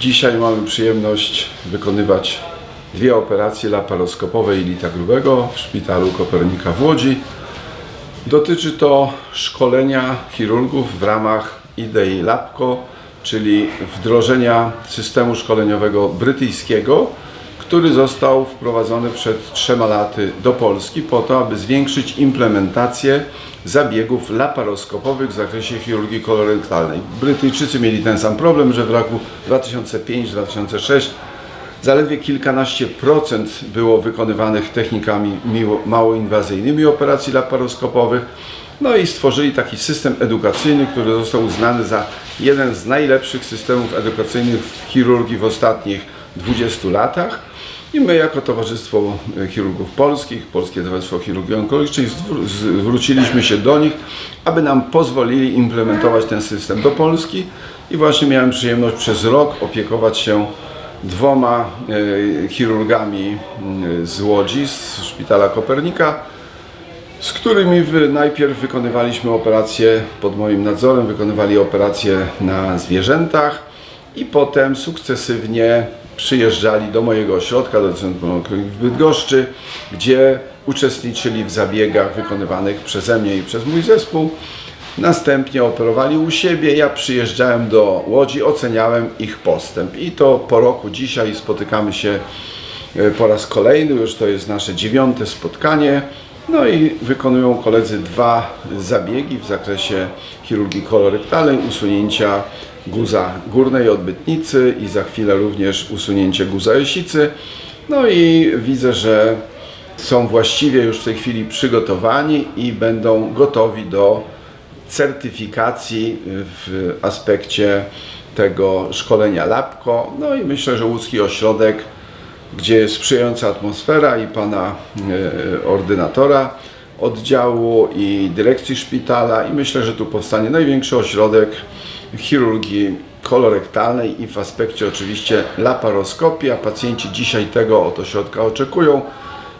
Dzisiaj mamy przyjemność wykonywać dwie operacje laparoskopowe i lita grubego w szpitalu Kopernika w Łodzi. Dotyczy to szkolenia chirurgów w ramach idei LABCO, czyli wdrożenia systemu szkoleniowego brytyjskiego, który został wprowadzony przed trzema laty do Polski po to, aby zwiększyć implementację zabiegów laparoskopowych w zakresie chirurgii kolorektalnej. Brytyjczycy mieli ten sam problem, że w roku 2005-2006 zaledwie kilkanaście procent było wykonywanych technikami mało inwazyjnymi operacji laparoskopowych. No i stworzyli taki system edukacyjny, który został uznany za jeden z najlepszych systemów edukacyjnych w chirurgii w ostatnich 20 latach. I my jako Towarzystwo Chirurgów Polskich, Polskie Towarzystwo Chirurgii Onkologicznej zwró- zwróciliśmy się do nich, aby nam pozwolili implementować ten system do Polski. I właśnie miałem przyjemność przez rok opiekować się dwoma e, chirurgami z Łodzi, z Szpitala Kopernika, z którymi najpierw wykonywaliśmy operacje pod moim nadzorem, wykonywali operacje na zwierzętach i potem sukcesywnie przyjeżdżali do mojego ośrodka, do Centrum w Bydgoszczy, gdzie uczestniczyli w zabiegach wykonywanych przeze mnie i przez mój zespół. Następnie operowali u siebie, ja przyjeżdżałem do Łodzi, oceniałem ich postęp. I to po roku dzisiaj spotykamy się e, po raz kolejny, już to jest nasze dziewiąte spotkanie. No i wykonują koledzy dwa zabiegi w zakresie chirurgii kolorektalnej, usunięcia guza górnej odbytnicy i za chwilę również usunięcie guza jesicy. No i widzę, że są właściwie już w tej chwili przygotowani i będą gotowi do certyfikacji w aspekcie tego szkolenia LABCO. No i myślę, że łódzki ośrodek, gdzie jest sprzyjająca atmosfera i pana e, ordynatora oddziału i dyrekcji szpitala. I myślę, że tu powstanie największy ośrodek chirurgii kolorektalnej i w aspekcie oczywiście laparoskopii, a pacjenci dzisiaj tego od ośrodka oczekują.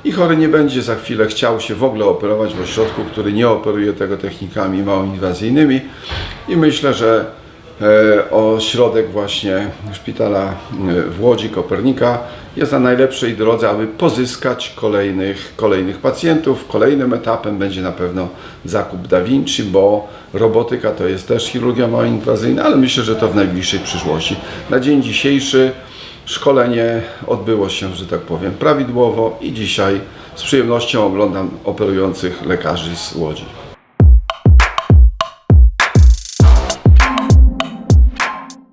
I chory nie będzie za chwilę chciał się w ogóle operować w ośrodku, który nie operuje tego technikami małoinwazyjnymi. I myślę, że ośrodek właśnie szpitala e, w Łodzi Kopernika jest na najlepszej drodze, aby pozyskać kolejnych, kolejnych pacjentów. Kolejnym etapem będzie na pewno zakup Da Vinci, bo robotyka to jest też chirurgia małoinwazyjna, ale myślę, że to w najbliższej przyszłości. Na dzień dzisiejszy Szkolenie odbyło się, że tak powiem, prawidłowo i dzisiaj z przyjemnością oglądam operujących lekarzy z Łodzi.